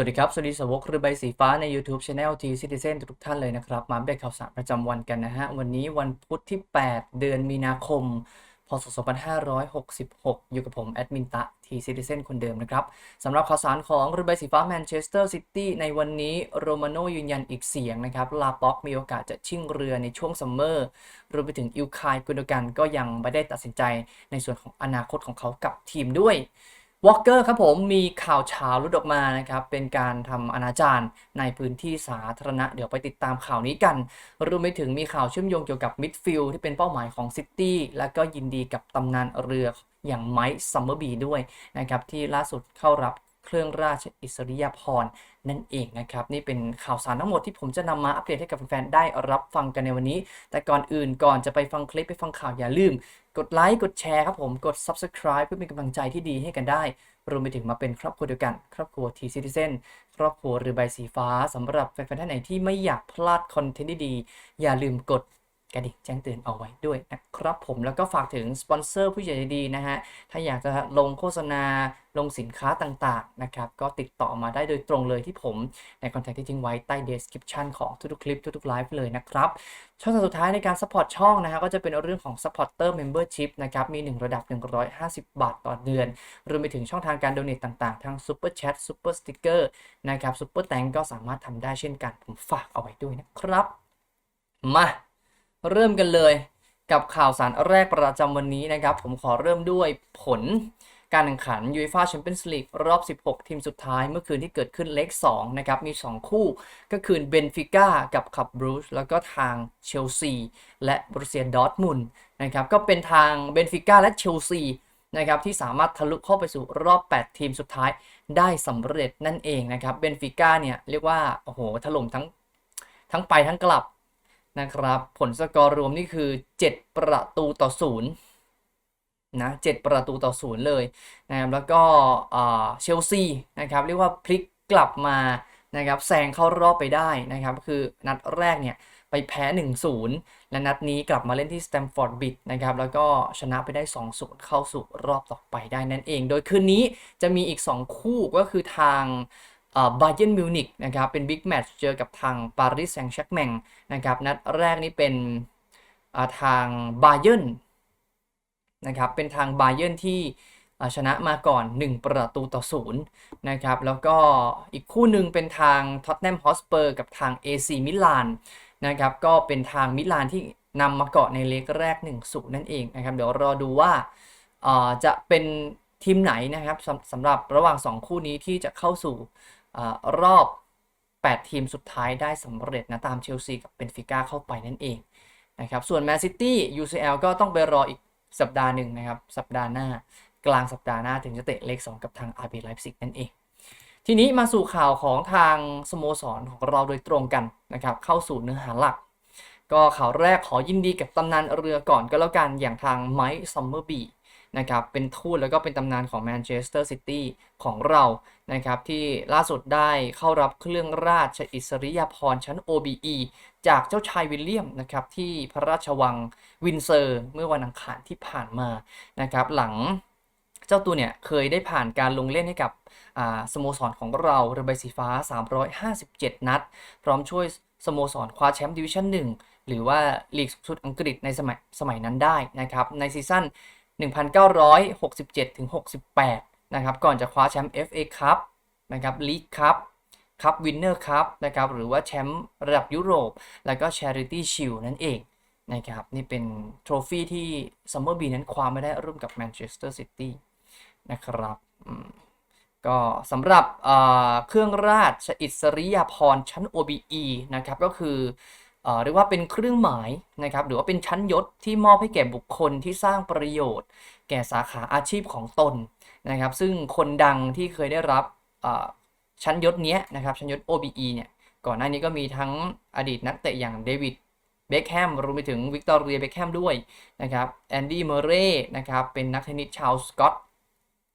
สวัสดีครับ สวัสดีสาวกเรือใบสีฟ้าใน YouTube Channel T Citizen ทุกท่านเลยนะครับ มาอัปเดตข่าวสารประจำวันกันนะฮะ วันนี้วันพุธที่ 8 เดือนมีนาคม พศ 2566 อยู่กับผม แอดมินตะ T Citizen คนเดิมนะครับสำหรับข่าวสารของเรือใบสีฟ้าแมนเชสเตอร์ซิตี้ในวันนี้โรมาโนยืนยันอีกเสียงนะครับ ลาป็อกมีโอกาสจะชิ่งเรือในช่วงซัมเมอร์รวมไปถึงอิลคายกุนโดกันก็ยังไม่ได้ตัดสินใจในส่วนของอนาคตของเขากับทีมด้วย วอลเกอร์ครับผมมีข่าวเช้ารุดออกมานะครับ เป็นการทำอนาจารในพื้นที่สาธารณะ เดี๋ยวไปติดตามข่าวนี้กันรวมไปถึงมีข่าวเชื่อมโยงเกี่ยวกับมิดฟิลด์ที่เป็นเป้าหมายของซิตี้และก็ยินดีกับตำนานเรืออย่างไมค์ซัมเมอร์บีด้วยนะครับ ที่ล่าสุดเข้ารับเครื่องราชอิสริยาภรณ์นั่นเองนะครับ นี่เป็นข่าวสารทั้งหมดที่ผมจะนำมาอัปเดตให้กับแฟนๆได้รับฟังกันในวันนี้ แต่ก่อนอื่นก่อนจะไปฟังคลิปไปฟังข่าวอย่าลืม กดไลค์กดแชร์ครับผมกด subscribe เพื่อเป็นกำลังใจที่ดีให้กันได้ รวมไปถึงมาเป็นครอบครัวเดียวกัน ครอบครัว T Citizen ครอบครัวเรือใบสีฟ้าสำหรับแฟนๆท่านไหนที่ไม่อยากพลาดคอนเทนต์ดีๆอย่าลืมกด กระดิ่งแจ้งเตือนเอาไว้ด้วยนะครับผมแล้วก็ฝากถึงสปอนเซอร์ผู้ใหญ่ใจดีนะฮะ ถ้าอยากจะลงโฆษณาลงสินค้าต่างๆนะครับ ก็ติดต่อมาได้โดยตรงเลยที่ผมในคอนแทคที่ทิ้งไว้ใต้ description ของทุกๆคลิปทุกๆไลฟ์เลยนะครับ ช่องทางสุดท้ายในการ support ช่องนะฮะก็จะเป็นเรื่องของ supporter membership นะครับ มี 1 ระดับ 150 บาทต่อเดือน รวมไปถึงช่องทางการ donate ต่างๆ ทั้ง super chat super sticker นะครับ super thank ก็สามารถทำได้เช่นกันผมฝากเอาไว้ด้วยนะครับ มา เริ่มกันเลยกับข่าวสารแรกประจำวันนี้นะครับ ผมขอเริ่มด้วยผลการแข่งขัน UEFA Champions League รอบ 16 ทีมสุดท้ายเมื่อคืนที่เกิดขึ้นเลข2นะครับ มี 2 คู่ก็คือเบนฟิก้ากับขับบรูซแล้วก็ทางเชลซีและบรูเซียดอร์ทมุนนะครับ ก็เป็นทางเบนฟิก้าและเชลซีนะครับที่สามารถทะลุเข้าไปสู่รอบ 8 ทีมสุดท้ายได้สำเร็จนั่นเองนะครับเบนฟิก้าเนี่ยเรียกว่าโอ้โหถล่มทั้งทั้งไปทั้งกลับ นะครับ ผลสกอร์รวมนี่คือ 7 ประตูต่อศูนย์นะ7ประตูต่อศูนย์เลยนะครับแล้วก็เชลซีนะครับเรียกว่าพลิกกลับมานะครับแซงเข้ารอบไปได้นะครับคือนัดแรกเนี่ยไปแพ้ 1-0 และนัดนี้กลับมาเล่นที่สแตมฟอร์ดบิดนะครับแล้วก็ชนะไปได้ 2-0 เข้าสู่รอบต่อไปได้นั่นเอง โดยคืนนี้จะมีอีก 2 คู่ก็คือทาง บาเยนมิวนิกนะครับเป็นบิ๊กแมตช์เจอกับทางปารีสแซงต์แชร์กแมงนะครับนัดแรกนี้เป็นทางบาเยนนะครับเป็นทางบาเยนที่ชนะมาก่อน 1 ประตูต่อศูนย์นะครับแล้วก็อีกคู่หนึ่งเป็นทางท็อตแนมฮอสเปอร์กับทาง AC มิลานนะครับก็เป็นทางมิลานที่นำมาเกาะในเล็กแรก1-0นั่นเองนะครับเดี๋ยวรอดูว่าจะเป็นทีมไหนนะครับสำสำหรับระหว่าง 2 คู่นี้ที่จะเข้าสู่ รอบ 8 ทีมสุดท้ายได้สำเร็จนะตามเชลซีกับเบนฟิก้าเข้าไปนั่นเองนะครับส่วนแมนซิตี้ UCL ก็ต้องไปรออีกสัปดาห์หนึ่งนะครับ สัปดาห์หน้ากลางสัปดาห์หน้าถึงจะเตะเลข 2 กับทาง RB Leipzig นั่นเอง ทีนี้มาสู่ข่าวของทางสโมสรของเราโดยตรงกันนะครับเข้าสู่เนื้อหาหลัก ก็ข่าวแรกขอยินดีกับตำนานเรือก่อนก็แล้วกันอย่างทางไมค์ซัมเมอร์บี นะครับเป็นทูตแล้วก็เป็นตำนานของแมนเชสเตอร์ซิตี้ของเรานะครับที่ล่าสุดได้เข้ารับเครื่องราชอิสริยาภรณ์ชั้น OBE จากเจ้าชายวิลเลียมนะครับที่พระราชวังวินเซอร์เมื่อวันอังคารที่ผ่านมานะครับหลังเจ้าตัวเนี่ยเคยได้ผ่านการลงเล่นให้กับสโมสรของเราเรือใบสีฟ้า 357 นัด พร้อมช่วยสโมสรคว้าแชมป์ดิวิชั่น1หรือว่าลีกสุดอังกฤษในสมัยสมัยนั้นได้นะครับในซีซั่น 1967ถึง68 นะครับ ก่อนจะคว้าแชมป์ FA คัพนะครับลีกคัพคัพวินเนอร์คัพนะครับ หรือว่าแชมป์ระดับยุโรป แล้วก็ Charity Shield นั่นเองนะครับ นี่เป็นโทรฟี่ที่ซัมเมอร์บีนั้นคว้าไม่ได้ร่วมกับแมนเชสเตอร์ซิตี้นะครับก็สำหรับเครื่องราชอิสริยาภรณ์ชั้น OBE นะครับ ก็คือ เรียกว่าเป็นเครื่องหมายนะครับหรือว่าเป็นชั้นยศที่มอบให้แก่บุคคลที่สร้างประโยชน์ แก่สาขาอาชีพของตนนะครับ ซึ่งคนดังที่เคยได้รับชั้นยศนี้นะครับชั้นยศ OBE เนี่ยก่อนหน้านี้ก็มีทั้งอดีตนักเตะอย่างเดวิดเบคแฮมรวมไปถึงวิกตอเรียเบคแฮมด้วยนะครับแอนดี้เมเร่นะครับเป็นนักเทนนิสชาวสกอต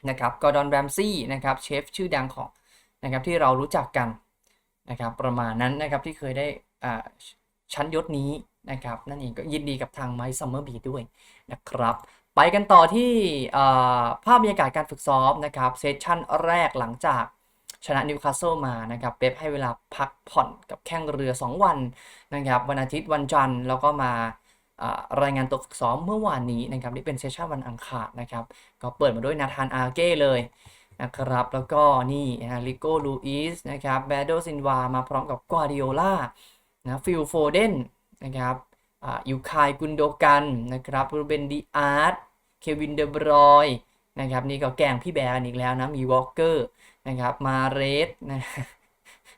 นะครับกอร์ดอนแรมซี่นะครับเชฟชื่อดังของนะครับที่เรารู้จักกันนะครับประมาณนั้นนะครับที่เคยได้ ชั้นยศนี้นะครับ นั่นเองก็ยินดีกับทางไมซ์ซัมเมอร์บีด้วยนะครับ ไปกันต่อที่ภาพบรรยากาศการฝึกซ้อมนะครับเซสชั่นแรกหลังจากชนะนิวคาสเซิลมานะครับเป๊ปให้เวลาพักผ่อนกับแข้งเรือ 2 วันนะครับวันอาทิตย์วันจันทร์แล้วก็มารายงานตัวฝึกซ้อมเมื่อวานนี้นะครับนี่เป็นเซสชั่นวันอังคารนะครับก็เปิดมาด้วยนาธานอาเก้เลยนะครับแล้วก็นี่นะลิโก้ลูอิสนะครับแบดโดซินวามาพร้อมกับกวาดิโอลา นะฟิลโฟเดนนะครับอูคายกุนโดกันนะครับรูเบนดีอาร์ตเควินเดบรอยนะครับนี่ก็แกงพี่แบร์กันอีกแล้วนะมีวอลเกอร์นะครับมาเรสนะ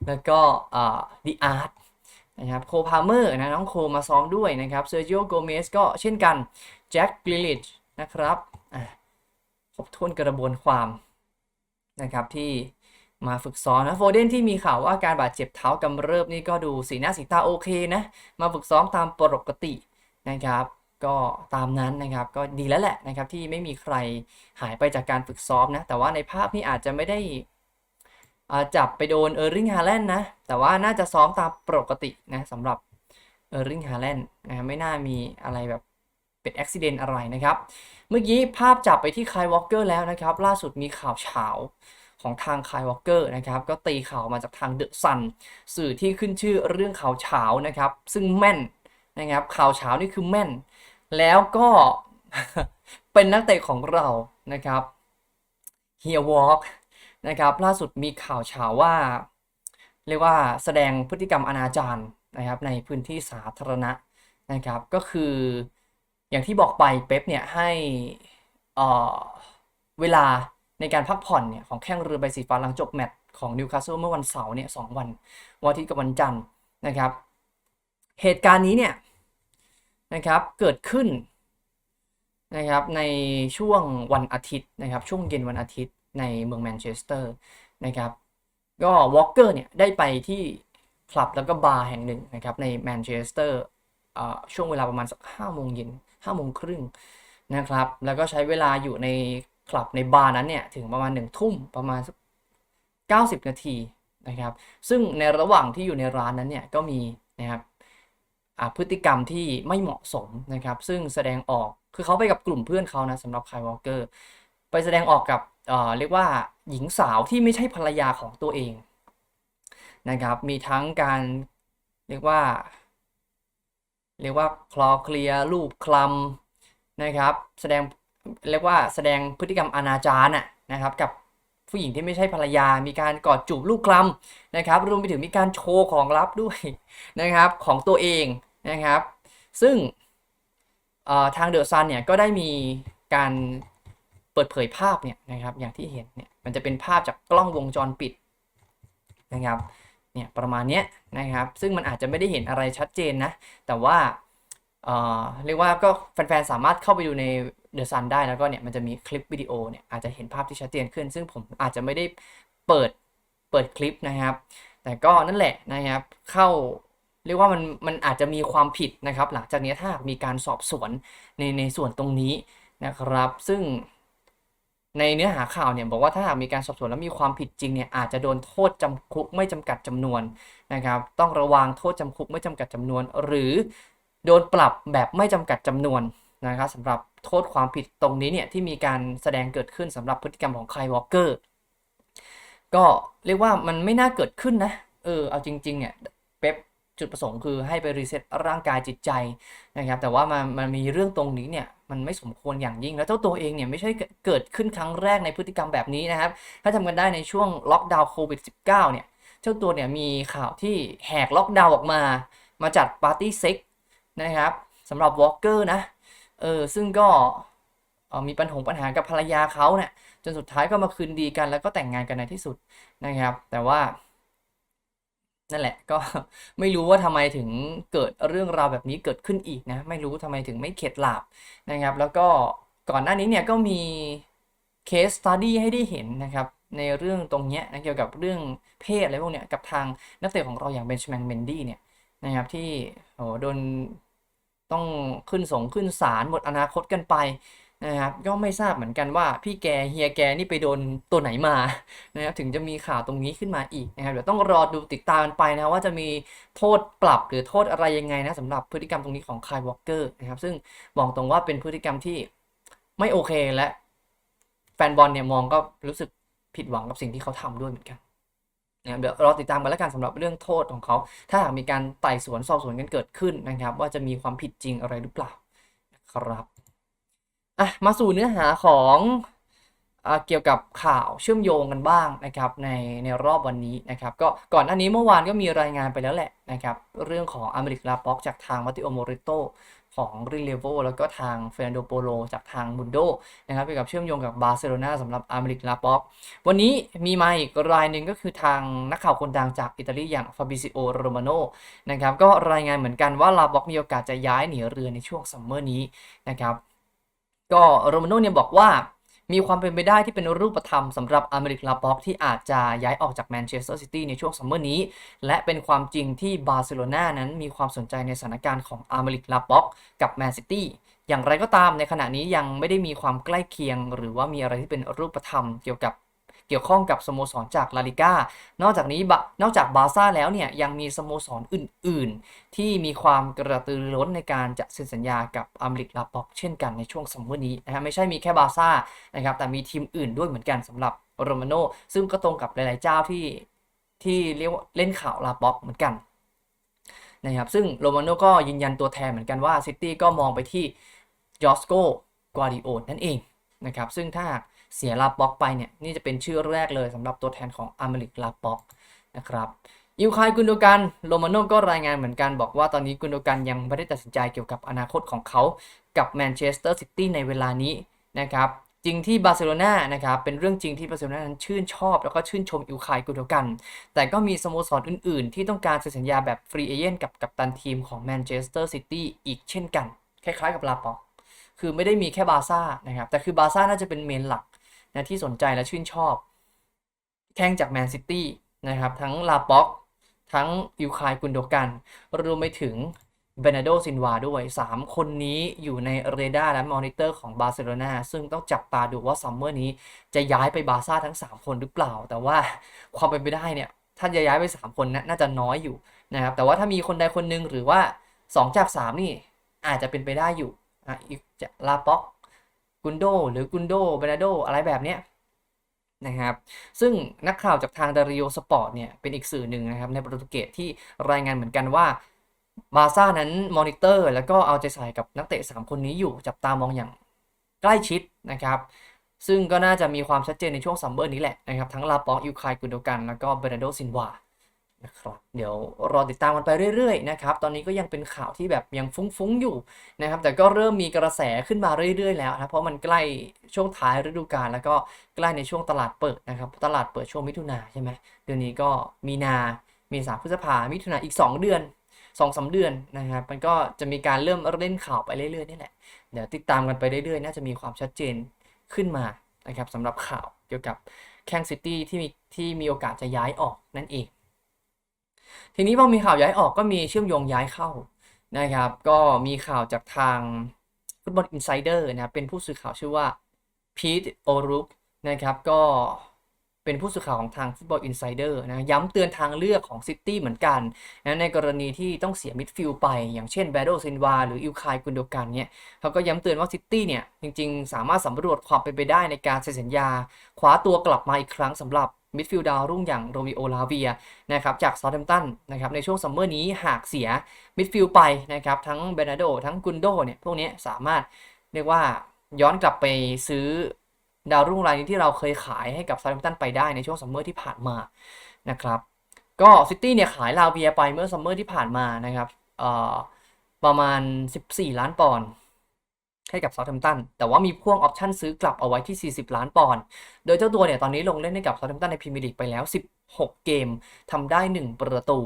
แล้วก็ดีอาร์ตนะครับโคพาเมอร์นะน้องโคมาซ้อมด้วยนะครับเซอร์จิโอโกเมสก็เช่นกันแจ็คกลิลิชนะครับอะครบถ้วนกระบวนความนะครับที่ มาฝึกซ้อมนะโฟเดนที่มีข่าวว่าการบาดเจ็บเท้ากำเริบนี่ก็ดูสีหน้าสีตาโอเคนะ มาฝึกซ้อมตามปกตินะครับก็ตามนั้นนะครับก็ดีแล้วแหละนะครับที่ไม่มีใครหายไปจากการฝึกซ้อมนะ แต่ว่าในภาพนี่อาจจะไม่ได้อาจับไปโดนเออร์ริงฮาแลนด์นะ แต่ว่าน่าจะซ้อมตามปกตินะสำหรับเออร์ริงฮาแลนด์นะไม่น่ามีอะไรแบบเป็นอุบิเหตุอะไรนะครับ เมื่อกี้ภาพจับไปที่คายวอลเกอร์แล้วนะครับ ล่าสุดมีข่าวเฉา ของทางคายวอลเกอร์นะครับก็ตีข่าวมาจากทางเดอะซันสื่อที่ขึ้นชื่อเรื่องข่าวเฉานะครับ ซึ่งแม่นนะครับข่าวเฉานี่คือแม่น แล้วก็เป็นนักเตะของเรานะครับเฮียวอล์กนะครับล่าสุดมีข่าวเฉาว่า เรียกว่าแสดงพฤติกรรมอนาจารนะครับในพื้นที่สาธารณะนะครับก็คืออย่างที่บอกไปเป๊ปเนี่ยให้เเวลา ในการพักผ่อนเนี่ยของแข้งเรือใบสีฟ้าหลังจบแมตช์ของนิวคาสเซิลเมื่อวันเสาร์เนี่ยสองวันวันอาทิตย์กับวันจันทร์นะครับ เหตุการณ์นี้เนี่ยนะครับเกิดขึ้นนะครับในช่วงวันอาทิตย์นะครับช่วงเย็นวันอาทิตย์ในเมืองแมนเชสเตอร์นะครับก็วอล์กเกอร์เนี่ยได้ไปที่คลับแล้วก็บาร์แห่งหนึ่งนะครับในแมนเชสเตอร์ช่วงเวลาประมาณสักห้าโมงเย็นห้าโมงครึ่งนะครับแล้วก็ใช้เวลาอยู่ใน คลับในบาร์นั้นเนี่ยถึงประมาณหนึ่งทุ่มประมาณสักเก้าสิบนาทีนะครับ ซึ่งในระหว่างที่อยู่ในร้านนั้นเนี่ยก็มีนะครับพฤติกรรมที่ไม่เหมาะสมนะครับ ซึ่งแสดงออกคือเขาไปกับกลุ่มเพื่อนเขานะสำหรับไคลวอลเกอร์ไปแสดงออกกับเออเรียกว่าหญิงสาวที่ไม่ใช่ภรรยาของตัวเองนะครับมีทั้งการเรียกว่า เรียกว่าคลอเคลียรูปคลำนะครับ แสดง เรียกว่าแสดงพฤติกรรมอนาจารน่ะนะครับกับผู้หญิงที่ไม่ใช่ภรรยา มีการกอดจูบลูกคลำนะครับ รวมไปถึงมีการโชว์ของลับด้วยนะครับของตัวเองนะครับ ซึ่งทางเดอะซันเนี่ยก็ได้มีการเปิดเผยภาพเนี่ยนะครับ อย่างที่เห็นเนี่ย มันจะเป็นภาพจากกล้องวงจรปิดนะครับ เนี่ยประมาณนี้นะครับ ซึ่งมันอาจจะไม่ได้เห็นอะไรชัดเจนนะ แต่ว่าเอ่อเรียกว่าก็แฟนๆสามารถเข้าไปดูใน เดอะซันได้แล้วก็เนี่ยมันจะมีคลิปวิดีโอเนี่ยอาจจะเห็นภาพที่ชัดเจนขึ้น ซึ่งผมอาจจะไม่ได้เปิดเปิดคลิปนะครับ แต่ก็นั่นแหละนะครับเข้าเรียกว่ามันมันอาจจะมีความผิดนะครับ หลังจากนี้ถ้ามีการสอบสวนในในส่วนตรงนี้นะครับ ซึ่งในเนื้อหาข่าวเนี่ยบอกว่าถ้าหากมีการสอบสวนแล้วมีความผิดจริงเนี่ยอาจจะโดนโทษจำคุกไม่จำกัดจำนวนนะครับ ต้องระวังโทษจำคุกไม่จำกัดจำนวน หรือโดนปรับแบบไม่จำกัดจำนวน นะครับสำหรับโทษความผิดตรงนี้เนี่ยที่มีการแสดงเกิดขึ้นสำหรับพฤติกรรมของไคายวอลเกอร์ก็เรียกว่ามันไม่น่าเกิดขึ้นนะเออเอาจริงๆเนี่ยเป๊ปจุดประสงค์คือให้ไปรีเซ็ตร่างกายจิตใจนะครับแต่ว่ามันมันมีเรื่องตรงนี้เนี่ยมันไม่สมควรอย่างยิ่ง แล้วเจ้าตัวเองเนี่ยไม่ใช่เกิดขึ้นครั้งแรกในพฤติกรรมแบบนี้นะครับ ถ้าจำกันได้ในช่วงล็อกดาวน์โควิด -19 เนี่ยเจ้าตัวเนี่ยมีข่าวที่แหกล็อกดาวน์ออกมา มาจัดปาร์ตี้เซ็กนะครับสำหรับวอล์กเกอร์นะ เออซึ่งก็มีปัญหาปัญหากับภรรยาเขาเนี่ยจนสุดท้ายก็มาคืนดีกันแล้วก็แต่งงานกันในที่สุดนะครับ แต่ว่า นั่นแหละ ก็ไม่รู้ว่าทำไมถึงเกิดเรื่องราวแบบนี้เกิดขึ้นอีกนะ ไม่รู้ทำไมถึงไม่เข็ดหลาบนะครับ แล้วก็ก่อนหน้านี้เนี่ยก็มีเคสสตัดดี้ให้ได้เห็นนะครับในเรื่องตรงเนี้ยนะเกี่ยวกับเรื่องเพศอะไรพวกเนี้ยกับทางนักเตะของเราอย่างเบนชแมนเมนดี้เนี่ยนะครับที่โอ้โดน ต้องขึ้นสงขึ้นศาลหมดอนาคตกันไปนะครับก็ไม่ทราบเหมือนกันว่าพี่แกเฮียแกนี่ไปโดนตัวไหนมานะครับถึงจะมีข่าวตรงนี้ขึ้นมาอีกนะครับเดี๋ยวต้องรอดูติดตามไปนะว่าจะมีโทษปรับหรือโทษอะไรยังไงนะสำหรับพฤติกรรมตรงนี้ของคายวอลเกอร์นะครับซึ่งบอกตรงว่าเป็นพฤติกรรมที่ไม่โอเคและแฟนบอลเนี่ยมองก็รู้สึกผิดหวังกับสิ่งที่เขาทำด้วยเหมือนกัน นะครับเดี๋ยวรอติดตามกันแล้วกันสำหรับเรื่องโทษของเขา ถ้าหากมีการไต่สวนสอบสวนกันเกิดขึ้นนะครับ ว่าจะมีความผิดจริงอะไรหรือเปล่าครับอะมาสู่เนื้อหาของเกี่ยวกับข่าวเชื่อมโยงกันบ้างนะครับในในรอบวันนี้นะครับก็ก่อนหน้านี้เมื่อวานก็มีรายงานไปแล้วแหละนะครับเรื่องของอเมริกาป็อกจากทางมาติโอโมริโต ของริเลโวแล้วก็ทางเฟรนโดโปโลจากทางมุนโดนะครับเกี่ยวกับเชื่อมโยงกับบาร์เซโลนาสำหรับอาเมริกลาป็อกวันนี้มีมาอีกรายหนึ่งก็คือทางนักข่าวคนดังจากอิตาลีอย่างฟาบิซิโอโรมาโนนะครับก็รายงานเหมือนกันว่าลาป็อกมีโอกาสจะย้ายหนีเรือในช่วงซัมเมอร์นี้นะครับก็โรมาโนเนี่ยบอกว่า มีความเป็นไปได้ที่เป็นรูปธรรมสำหรับอเมริกลาบ็อกที่อาจจะย้ายออกจากแมนเชสเตอร์ซิตี้ในช่วงซัมเมอร์นี้ และเป็นความจริงที่บาร์เซโลนานั้นมีความสนใจในสถานการณ์ของอเมริกลาบ็อกกับแมนซิตี้อย่างไรก็ตามในขณะนี้ยังไม่ได้มีความใกล้เคียง หรือว่ามีอะไรที่เป็นรูปธรรมเกี่ยวกับ เกี่ยวข้องกับสโมสรจากลาลิก้านอกจากนี้นอกจากบาซ่าแล้วเนี่ยยังมีสโมสรอื่น ๆ ที่มีความกระตือรือร้นในการจะเซ็นสัญญากับอเมริกลาปอกเช่นกันในช่วงซัมเมอร์นี้นะฮะไม่ใช่มีแค่บาซ่านะครับแต่มีทีมอื่นด้วยเหมือนกันสำหรับโรมาโนซึ่งก็ตรงกับหลาย ๆ เจ้าที่ที่เรียกว่าเล่นข่าวลาป็อกเหมือนกันนะครับซึ่งโรมาโนก็ยืนยันตัวแทนเหมือนกันว่าซิตี้ก็มองไปที่จอสโกกวาดิโอนั่นเองนะครับซึ่งถ้า เสียลาป็อกไปเนี่ยนี่จะเป็นชื่อแรกเลยสำหรับตัวแทนของอเมริกลาป็อกนะครับอิวคายกุนโดกันโรมาโน่ก็รายงานเหมือนกันบอกว่าตอนนี้กุนโดกันยังไม่ได้ตัดสินใจเกี่ยวกับอนาคตของเขากับแมนเชสเตอร์ซิตี้ในเวลานี้นะครับจริงที่บาร์เซโลนานะครับเป็นเรื่องจริงที่บาร์เซโลนานั้นชื่นชอบ แล้วก็ชื่นชมอิวคายกุนโดกัน แต่ก็มีสโมสรอื่นๆ ที่ต้องการเซ็นสัญญาแบบฟรีเอเจนต์กับกัปตันทีมของแมนเชสเตอร์ซิตี้อีกเช่นกัน คล้ายๆกับลาป็อกคือไม่ได้มีแค่บาร์ซ่านะครับแต่คือบาร์ซ่าน่าจะเป็นเมนหลัก นะที่สนใจและชื่นชอบ แข่งจากแมนซิตี้นะครับ ทั้งลาป็อก ทั้งอิวคายกุนโดกัน รวมไปถึงเบนาโดซินวาด้วย 3 คนนี้อยู่ในเรดาร์และมอนิเตอร์ของบาร์เซโลนาซึ่งต้องจับตาดูว่าซัมเมอร์นี้จะย้ายไปบาซ่าทั้ง 3 คนหรือเปล่า แต่ว่าความเป็นไปได้เนี่ยถ้าจะย้ายไป 3 คนนะน่าจะน้อยอยู่นะครับ แต่ว่าถ้ามีคนใดคนหนึ่งหรือว่า 2 จาก 3 นี่อาจจะเป็นไปได้อยู่อะอีกจะลาป็อก กุนโดหรือกุนโดเบนาโดอะไรแบบเนี้ยนะครับ ซึ่งนักข่าวจากทางดาริโอสปอร์ตเนี่ยเป็นอีกสื่อหนึ่งนะครับในโปรตุเกสที่รายงานเหมือนกันว่าบาซ่านั้นมอนิเตอร์ แล้วก็เอาใจใส่กับนักเตะ 3 คนนี้อยู่จับตามองอย่างใกล้ชิดนะครับ ซึ่งก็น่าจะมีความชัดเจนในช่วงซัมเมอร์นี้แหละนะครับ ทั้งลาปอกอิวคายกุนโดกัน แล้วก็เบนโดซินวา นะครับเดี๋ยวรอติดตามกันไปเรื่อยๆนะครับตอนนี้ก็ยังเป็นข่าวที่แบบยังฟุ้งๆอยู่นะครับแต่ก็เริ่มมีกระแสขึ้นมาเรื่อยๆแล้วนะเพราะมันใกล้ช่วงท้ายฤดูกาลแล้วก็ใกล้ในช่วงตลาดเปิดนะครับตลาดเปิดช่วงมิถุนาใช่ไหมเดือนนี้ก็มีนามีสาพฤษภามิถุนาอีก 2 เดือน2อสเดือนนะครับมันก็จะมีการเริ่มเล่นข่าวไปเรื่อยๆนี่แหละเดี๋ยวติดตามกันไปเรื่อยๆ น่าจะมีความชัดเจนขึ้นมานะครับสำหรับข่าวเกี่ยวกับแข้งซิตี้ที่มีที่มีโอกาสจะย้ายออกนั่นเอง ทีนี้พอมีข่าวย้ายออกก็มีเชื่อมโยงย้ายเข้านะครับ ก็มีข่าวจากทางฟุตบอลอินไซเดอร์นะครับเป็นผู้สื่อข่าวชื่อว่าพีทโอรุกนะครับก็เป็นผู้สื่อข่าวของทางฟุตบอลอินไซเดอร์นะย้ำเตือนทางเลือกของซิตี้เหมือนกันนะในกรณีที่ต้องเสียมิดฟิลไป อย่างเช่นแบโดซินวาหรืออิลคายกุนโดกันเนี่ยเขาก็ย้ำเตือนว่าซิตี้เนี่ย จริงๆ สามารถสำรวจความเป็นไปได้ในการเซ็นสัญญาคว้าตัวกลับมาอีกครั้งสำหรับ มิดฟิลด์ดาวรุ่งอย่างโรมิโอลาเวียนะครับจากซาร์เทมตันนะครับในช่วงซัมเมอร์นี้หากเสียมิดฟิลด์ไปนะครับทั้งเบนาโดทั้งกุนโดเนี่ยพวกนี้สามารถเรียกว่าย้อนกลับไปซื้อดาวรุ่งรายนี้ที่เราเคยขายให้กับซาร์เทมตันไปได้ในช่วงซัมเมอร์ที่ผ่านมานะครับก็ซิตี้เนี่ยขายลาเวียไปเมื่อซัมเมอร์ที่ผ่านมานะครับประมาณ 14 ล้านปอนด์ ให้กับซาร์เทมตันแต่ว่ามีพ่วงออปชั่นซื้อกลับเอาไว้ที่ 40 ล้านปอนด์โดยเจ้าตัวเนี่ยตอนนี้ลงเล่นให้กับซาร์เทมตันในพรีเมียร์ลีกไปแล้ว 16 เกมทำได้ 1 ประตู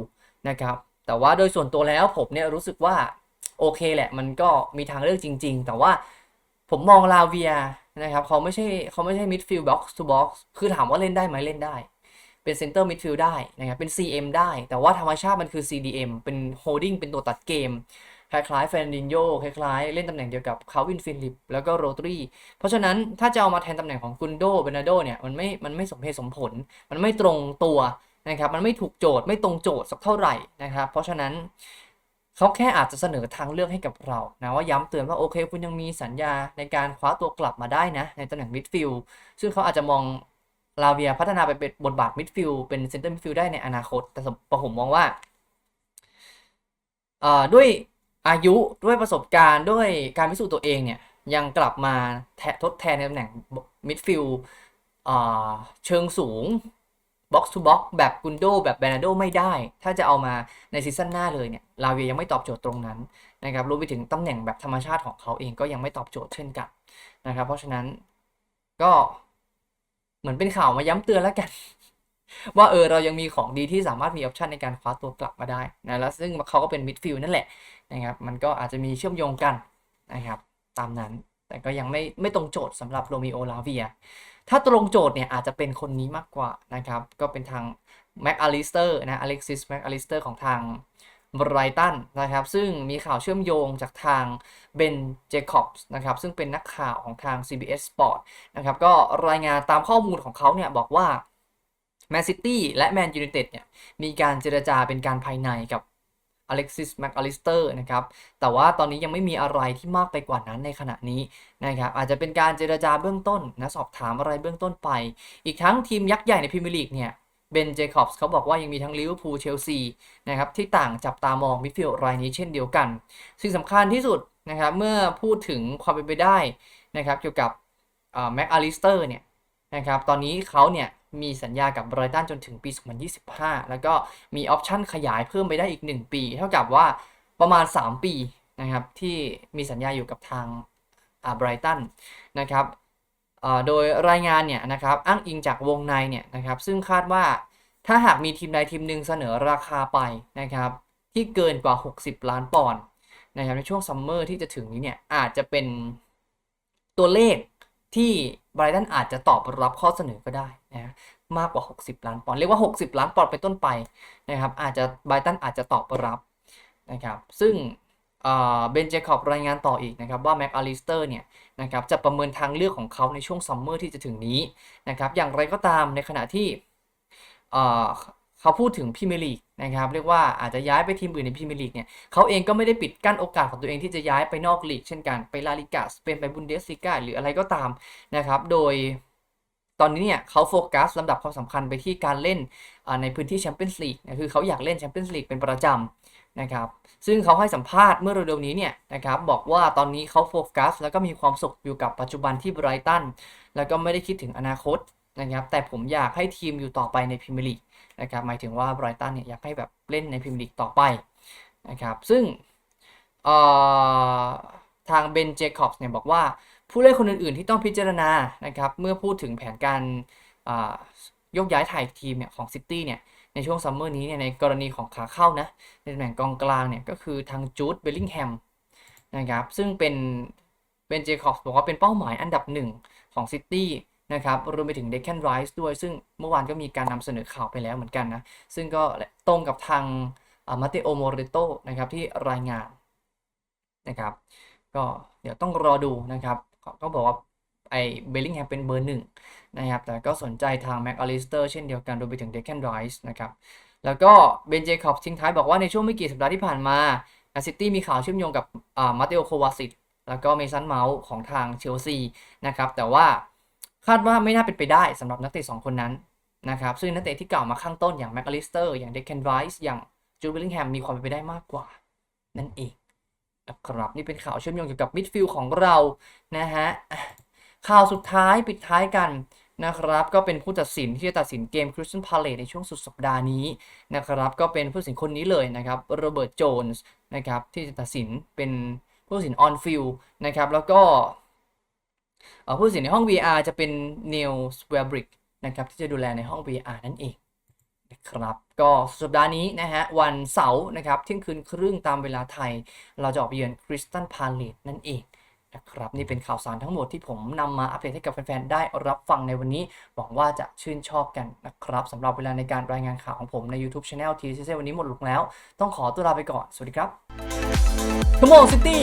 นะครับแต่ว่าโดยส่วนตัวแล้วผมเนี่ยรู้สึกว่าโอเคแหละ มันก็มีทางเลือกจริง ๆ แต่ว่าผมมองลาเวียนะครับเขาไม่ใช่เขาไม่ใช่มิดฟิลด์บ็อกซ์ทูบ็อกซ์คือถามว่าเล่นได้ไหมเล่นได้ เป็นเซนเตอร์มิดฟิลด์ได้นะครับเป็น CM ได้ แต่ว่าธรรมชาติมันคือ CDM เป็นโฮดดิ้งเป็นตัวตัดเกม คล้ายๆเฟนดินโยคล้ายๆ เล่นตำแหน่งเดียวกับคาวินฟิลิป แล้วก็โรตรีเพราะฉะนั้นถ้าจะเอามาแทนตำแหน่งของกุนโดเบนาโดเนี่ยมันไม่มันไม่สมเหตุสมผล มันไม่ตรงตัวนะครับมันไม่ถูกโจทย์ไม่ตรงโจทย์สักเท่าไหร่นะครับเพราะฉะนั้นเขาแค่อาจจะเสนอทางเลือกให้กับเรานะว่าย้ำเตือนว่าโอเค คุณยังมีสัญญาในการคว้าตัวกลับมาได้นะ ในตำแหน่งมิดฟิลด์ซึ่งเขาอาจจะมองลาเวียพัฒนาไปเป็นบทบาทมิดฟิลด์เป็นเซนเตอร์มิดฟิลด์ได้ในอนาคต แต่ผมมองว่าด้วย อายุด้วยประสบการณ์ด้วยการพิสูจน์ตัวเองเนี่ยยังกลับมาแททดแทนในตำแหน่งมิดฟิลด์เชิงสูงบ็อกซ์ทูบ็อกแบบกุนโดแบบแบรนาโดไม่ได้ ถ้าจะเอามาในซีซั่นหน้าเลยเนี่ยลาเวียยังไม่ตอบโจทย์ตรงนั้นนะครับรวมไปถึงตำแหน่งแบบธรรมชาติของเขาเองก็ยังไม่ตอบโจทย์เช่นกันนะครับ เพราะฉะนั้นก็เหมือนเป็นข่าวมาย้ำเตือนแล้วกัน ว่าเออเรายังมีของดีที่สามารถมีออปชันในการคว้าตัวกลับมาได้นะแล้วซึ่งเขาก็เป็นมิดฟิลด์นั่นแหละนะครับมันก็อาจจะมีเชื่อมโยงกันนะครับตามนั้นแต่ก็ยังไม่ไม่ตรงโจทย์สำหรับโรมิโอลาเวีย ถ้าตรงโจทย์เนี่ยอาจจะเป็นคนนี้มากกว่านะครับก็เป็นทางแม็กอลิสเตอร์นะอเล็กซิสแม็กอลิสเตอร์ของทางไบรตันนะครับซึ่งมีข่าวเชื่อมโยงจากทางเบนเจคอบส์นะครับซึ่งเป็นนักข่าวของทาง CBS Sport นะครับก็รายงานตามข้อมูลของเขาเนี่ยบอกว่า แมนซิตี้และแมนยู i นเต็ดเนี่ยมีการเจรจาเป็นการภายในกับอเล็กซิสแม็กอลิสเตอร์นะครับ แต่ว่าตอนนี้ยังไม่มีอะไรที่มากไปกว่านั้นในขณะนี้นะครับ อาจจะเป็นการเจรจาเบื้องต้นนะสอบถามอะไรเบื้องต้นไป อีกทั้งทีมยักษ์ใหญ่ในพรีเมียร์ลีกเนี่ย เบน เจคอบส์เขาบอกว่ายังมีทั้งลิเวอร์พูล เชลซี นะครับ ที่ต่างจับตามองมิดฟิลด์รายนี้เช่นเดียวกัน สิ่งสำคัญที่สุดนะครับเมื่อพูดถึงความเป็นไปได้นะครับเกี่ยวกับแม็กอลิสเตอร์เนี่ยนะครับ ตอนนี้เขาเนี่ย มีสัญญากับไบรตันจนถึงปี 2025 แล้วก็มีออปชั่นขยายเพิ่มไปได้อีก 1 ปี เท่ากับว่าประมาณ 3 ปีนะครับที่มีสัญญาอยู่กับทางไบรตันนะครับโดยรายงานเนี่ยนะครับอ้างอิงจากวงในเนี่ยนะครับซึ่งคาดว่าถ้าหากมีทีมใดทีมหนึ่งเสนอราคาไปนะครับที่เกินกว่า 60 ล้านปอนด์นะครับในช่วงซัมเมอร์ที่จะถึงนี้เนี่ยอาจจะเป็นตัวเลขที่ บรตันอาจจะตอบรับข้อเสนอก็ได้นะมากกว่า 60 ล้านปอนด์เรียกว่า 60 ล้านปอนด์เป็นต้นไปนะครับอาจจะไบรตันอาจจะตอบรับนะครับซึ่งเบนเจคอบรายงานต่ออีกนะครับว่าแม็กอาลิสเตอร์เนี่ยนะครับจะประเมินทางเลือกของเขาในช่วงซัมเมอร์ที่จะถึงนี้นะครับอย่างไรก็ตามในขณะที่ เขาพูดถึงพรีเมลีกนะครับเรียกว่าอาจจะย้ายไปทีมอื่นในพรีเมลีกเนี่ยเขาเองก็ไม่ได้ปิดกั้นโอกาสของตัวเองที่จะย้ายไปนอกลีกเช่นกันไปลาลิกาสเปนไปบุนเดสลิกาหรืออะไรก็ตามนะครับโดยตอนนี้เนี่ยเขาโฟกัสลำดับความสำคัญไปที่การเล่นในพื้นที่แชมเปี้ยนส์ลีกคือเขาอยากเล่นแชมเปี้ยนส์ลีกเป็นประจำนะครับซึ่งเขาให้สัมภาษณ์เมื่อเร็วๆนี้เนี่ยนะครับบอกว่าตอนนี้เขาโฟกัส แล้วก็มีความสุขอยู่กับปัจจุบันที่ไบรตันแล้วก็ไม่ได้คิดถึงอนาคตนะครับแต่ผมอยากให้ทีมอยู่ต่อไปในพรีเมียร์ลีก นะครับหมายถึงว่าไบรตันเนี่ยอยากให้แบบเล่นในพรีเมียร์ลีกต่อไปนะครับซึ่งทางเบนเจคอบส์เนี่ยบอกว่าผู้เล่นคนอื่นๆที่ต้องพิจารณานะครับเมื่อพูดถึงแผนการยกย้ายถ่ายทีมเนี่ยของซิตี้เนี่ยในช่วงซัมเมอร์นี้เนี่ยในกรณีของขาเข้านะในตำแหน่งกองกลางเนี่ยก็คือทางจูดเบลลิงแฮมนะครับซึ่งเป็นเบนเจคอบส์บอกว่าเป็นเป้าหมายอันดับหนึ่งของซิตี้ นะครับรวมไปถึงเดคแคนไรส์ด้วย ซึ่งเมื่อวานก็มีการนำเสนอข่าวไปแล้วเหมือนกันนะ ซึ่งก็ตรงกับทางมาเตโอโมเรโตนะครับที่รายงานนะครับ ก็เดี๋ยวต้องรอดูนะครับ ก็บอกว่าไอ้เบลลิงแฮมเป็นเบอร์หนึ่งนะครับ แต่ก็สนใจทางแม็กอลิสเตอร์เช่นเดียวกันรวมไปถึงเดคแคนไรส์นะครับ แล้วก็เบนเจคอบทิ้งท้ายบอกว่าในช่วงไม่กี่สัปดาห์ที่ผ่านมาซิตี้มีข่าวเชื่อมโยงกับมาเตโอโควาซิตแล้วก็เมสันเมาส์ของทางเชลซีนะครับ แต่ว่า คาดว่าไม่น่าเป็นไปได้สำหรับนักเตะ2คนนั้นนะครับ ซึ่งนักเตะที่กล่าวมาข้างต้นอย่างแม็กอลิสเตอร์อย่างเดคเคนไรส์อย่างจูบิลิงแฮมมีความเป็นไปได้มากกว่า นั่นเองนะครับนี่เป็นข่าวเชื่อมโยงเกี่ยวกับมิดฟิลด์ของเรานะฮะข่าวสุดท้ายปิดท้ายกันนะครับ ก็เป็นผู้ตัดสินที่จะตัดสินเกมคริสตันพาเลตในช่วงสุดสัปดาห์นี้นะครับ ก็เป็นผู้ตัดสินคนนี้เลยนะครับโรเบิร์ตโจนส์นะครับที่จะตัดสินเป็นผู้ตัดสินออนฟิลด์นะครับแล้วก็ ผู้ตัดสินในห้อง VR จะเป็นเนลสเวบริกนะครับที่จะดูแลในห้อง VR นั่นเองนะครับก็สัปดาห์นี้นะฮะวันเสาร์นะครับเที่ยงคืนครึ่งตามเวลาไทย เราจะออกไปเยือนคริสตันพาเลตนั่นเองนะครับนี่เป็นข่าวสารทั้งหมดที่ผมนำมาอัปเดตให้กับแฟนๆ ได้รับฟังในวันนี้ หวังว่าจะชื่นชอบกันนะครับสำหรับเวลาในการรายงานข่าวของผมใน YouTube Channel t c c วันนี้หมดลงแล้ว ต้องขอตัวลาไปก่อน สวัสดีครับ Come on City